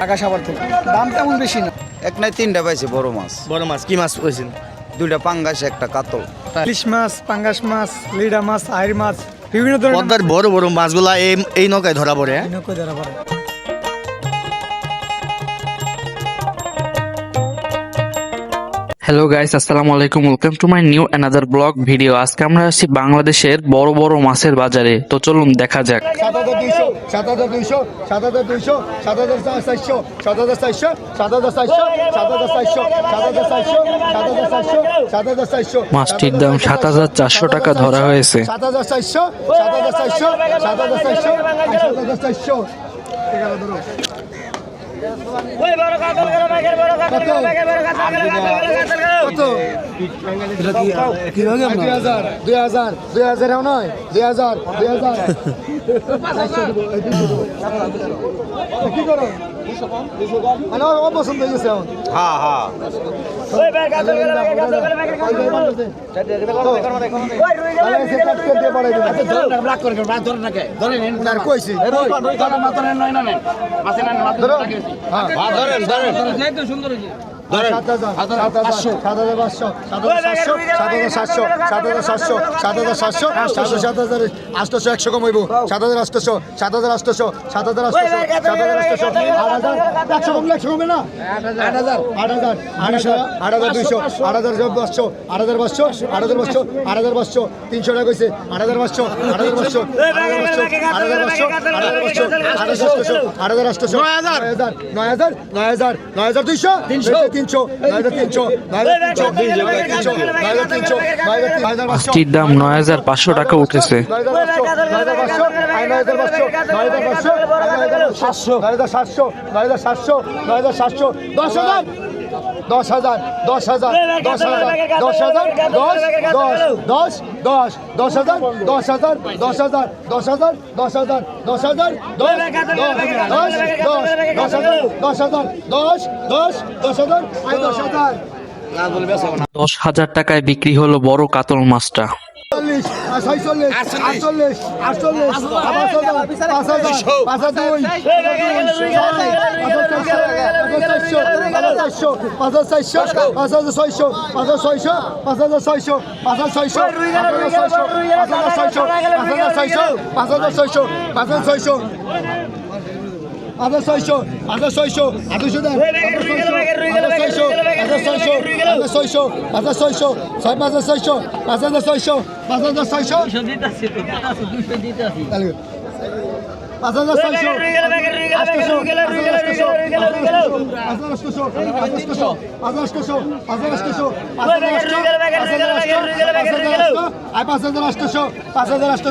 ঢাকা সাভার থেকে। দাম তেমন বেশি না। এক নাই তিনটা পাইছে বড় মাছ। বড় মাছ কি মাছ পেয়েছেন দুইটা পাঙ্গাস একটা কাতল। ইলিশ মাছ পাঙ্গাস মাছ লিডা মাছ আইর মাছ বিভিন্ন ধরনের বড় বড় মাছগুলা এই এই নৌকায় ধরা পড়ে হ্যাঁ? ধরা পড়ে। হ্যালো গাইস আসসালামু আলাইকুম welcome to my new another blog video আজকে আমরা আসছি বাংলাদেশের বড় বড় মাছের বাজারে তো চলুন দেখা যাক মাছটির দাম সাত হাজার চারশো টাকা ধরা হয়েছে দুই হাজার দুই হাজার নয় দুই হাজার দুই হাজার কি করো মানে অপছন্দ হয়ে গেছে এখন হ্যাঁ হ্যাঁ সুন্দর আষ্টশো একশো কমাইব সাত হাজার আষ্টশো সাত হাজার আষ্টশো সাত হাজার আষ্টশো সাত হাজার আষ্টশো আট হাজার একশো কমলে একশো কমবে না আট হাজার আট হাজার আট আট হাজার দুইশো আট হাজার পাঁচশো আট হাজার পাঁচশো আট হাজার পাঁচশো আট হাজার পাঁচশো তিনশো টাকা কইছে আট হাজার পাঁচশো আট হাজার পাঁচশো আট হাজার পাঁচশো আট হাজার পাঁচশো আট হাজার পাঁচশো আট হাজার নয় হাজার নয় হাজার নয় হাজার নয় হাজার দুইশো তিনশো তিনশো নয় হাজার তিনশো নয় হাজার তিনশো নয় হাজার তিনশো নয় হাজার তিনশো নয় হাজার পাঁচশো দাম নয় হাজার পাঁচশো টাকা উঠেছে নয় হাজার পাঁচশো নয় হাজার পাঁচশো নয় হাজার পাঁচশো নয় হাজার সাতশো নয় হাজার সাতশো নয় হাজার সাতশো নয় হাজার সাতশো দশ হাজার দশ হাজার দশ হাজার দশ হাজার দশ হাজার দশ দশ দশ দশ দশ হাজার দশ হাজার দশ হাজার দশ হাজার দশ হাজার দশ হাজার দশ দশ দশ দশ হাজার দশ হাজার দশ দশ দশ হাজার দশ হাজার দশ হাজার টাকায় বিক্রি হলো বড় কাতল মাছটা চল্লিশ ছয়চল্লিশ আটচল্লিশ আটচল্লিশ পাঁচ হাজার পাঁচ হাজার পাঁচ হাজার দুই পাঁচ হাজার চারশো পাঁচ হাজার ছয়শো পাঁচ হাজার ছয়শো পাঁচ হাজার ছয়শো পাঁচ হাজার ছয়শো পাঁচ হাজার ছয়শো পাঁচ হাজার ছয়শো পাঁচ হাজার ছয়শো পাঁচ হাজার ছয়শো হাজার ছয়শো হাজার ছয়শো আটশো দেন হাজার ছয়শো হাজার ছয়শো হাজার ছয়শো হাজার ছয়শো ছয় পাঁচ হাজার ছয়শো পাঁচ হাজার ছয়শো পাঁচ হাজার ছয়শো পাঁচ হাজার ছয়শো আটশো আটশো আটশো আটশো আটশো পাঁচ হাজার আটশো পাঁচ হাজার আটশো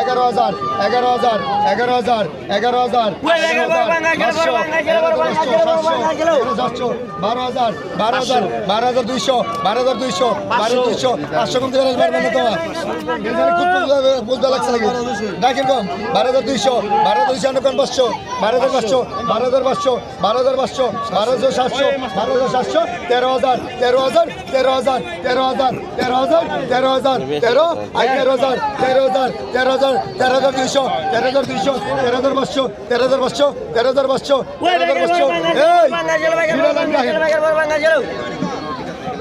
এগারো হাজার এগারো হাজার এগারো হাজার এগারো হাজার সাতশো বারো হাজার বারো হাজার বারো হাজার দুইশো বারো হাজার দুইশো বারো দুইশো পাঁচশো কম থেকে পারবেন না তোমার বুঝতে- লাগছে নাকি বারো হাজার দুইশো বারো হাজার দুইশো বারো হাজার পাঁচশো বারো হাজার পাঁচশো বারো হাজার পাঁচশো বারো হাজার সাতশো বারো হাজার সাতশো তেরো হাজার তেরো হাজার তেরো হাজার তেরো হাজার তেরো হাজার তেরো হাজার, তেরো আই তেরো হাজার তেরো হাজার তেরো হাজার তেরো হাজার দুইশো, তেরো হাজার দুইশো, তেরো হাজার পাঁচশো, তেরো হাজার পাঁচশো, তেরো হাজার পাঁচশো, তেরো হাজার পাঁচশো। এই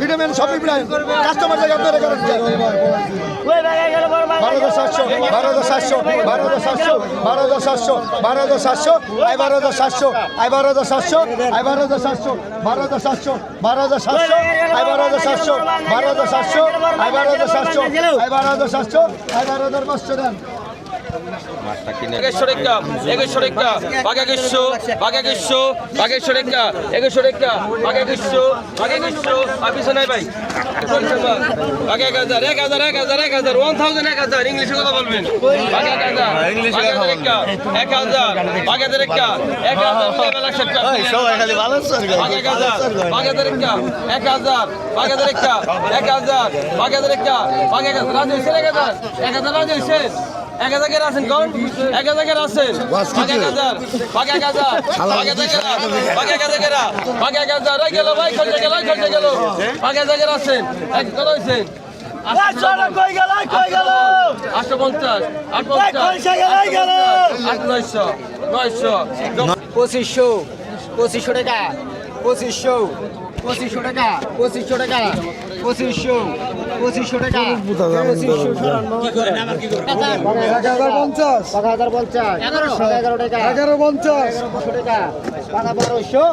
ভিটামিন সব ইব্রাহিম কাস্টমার জায়গা আপনারা করেন বারো হাজার সাতশো বারো হাজার সাতশো বারো হাজার সাতশো বারো হাজার সাতশো বারো হাজার সাতশো আই বারো হাজার সাতশো আই বারো হাজার সাতশো আই বারো হাজার সাতশো বারো হাজার সাতশো বারো হাজার সাতশো আই বারো হাজার সাতশো বারো হাজার সাতশো আই একুশশো টাকা একুশশো টাকা বাঘা একুশশো বাঘা একুশশো বাঘা একুশশো টাকা একুশশো বাঘা একুশশো বাঘা একুশশো আর পিছনে ভাই। বাঘা এক হাজার এক হাজার এক হাজার এক হাজার ওয়ান থাউজেন্ড এক হাজার ইংলিশে কথা বলবেন। বাঘা এক হাজার এক হাজার বাঘা হাজার একটা এক হাজার এক লাখ টাকা সবাই খালি ভালো বাঘা এক হাজার বাঘা হাজার একটা এক হাজার বাঘা একটা এক হাজার বাঘা একটা বাঘা এক হাজার রাজু এক হাজার রাজু এক হাজার আছেন কোন এক হাজার আছেন বাঘা এক হাজার বাঘা এক হাজার বাঘা এক হাজার বাঘা এক হাজার কেনা এক হাজার এই গেল ভাই খরচে গেল খরচে গেল। বাঘা এক হাজার আছেন এক কত হয়েছেন আটশো পঞ্চাশ। আট পঞ্চাশ আট নয়শো নয়শো। পঁচিশশো পঁচিশশো টাকা। পঁচিশশো পঁচিশশো টাকা পঁচিশশো টাকা পঁচিশশো। পঁচিশশো টাকা। এক হাজার পঞ্চাশ। এক হাজার পঞ্চাশ। এগারো। টাকা। এগারো পঞ্চাশ। টাকা। পাকা বারোশো।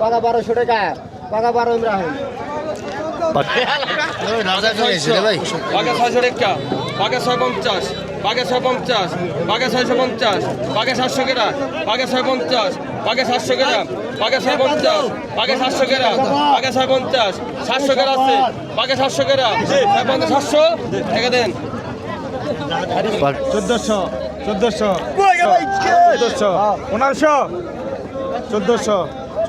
পাকা বারোশো টাকা। পাকা বারো ইমরাহিম বাঘে ছয়শো টাকা। বাঘে ছয় পঞ্চাশ। বাঘে ছয় পঞ্চাশ। বাঘে ছয়শো পঞ্চাশ। বাঘে সাতশো কেরা বাঘে ছয় পঞ্চাশ। বাঘে সাতশো কেরা বাঘে ছয় পঞ্চাশ বাঘে সাতশো কেরা বাঘে ছয় পঞ্চাশ সাতশো কেরা আছে বাঘে সাতশো কেরা ছয় পঞ্চাশ সাতশো টাকা দেন। চোদ্দশো চোদ্দশো চোদ্দশো পনেরোশো চোদ্দশো।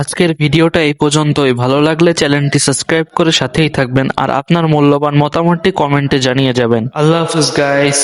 আজকের ভিডিওটা এই পর্যন্তই। ভালো লাগলে চ্যানেলটি সাবস্ক্রাইব করে সাথেই থাকবেন। আর আপনার মূল্যবান মতামতটি কমেন্টে জানিয়ে যাবেন। আল্লাহ হাফিজ গাইস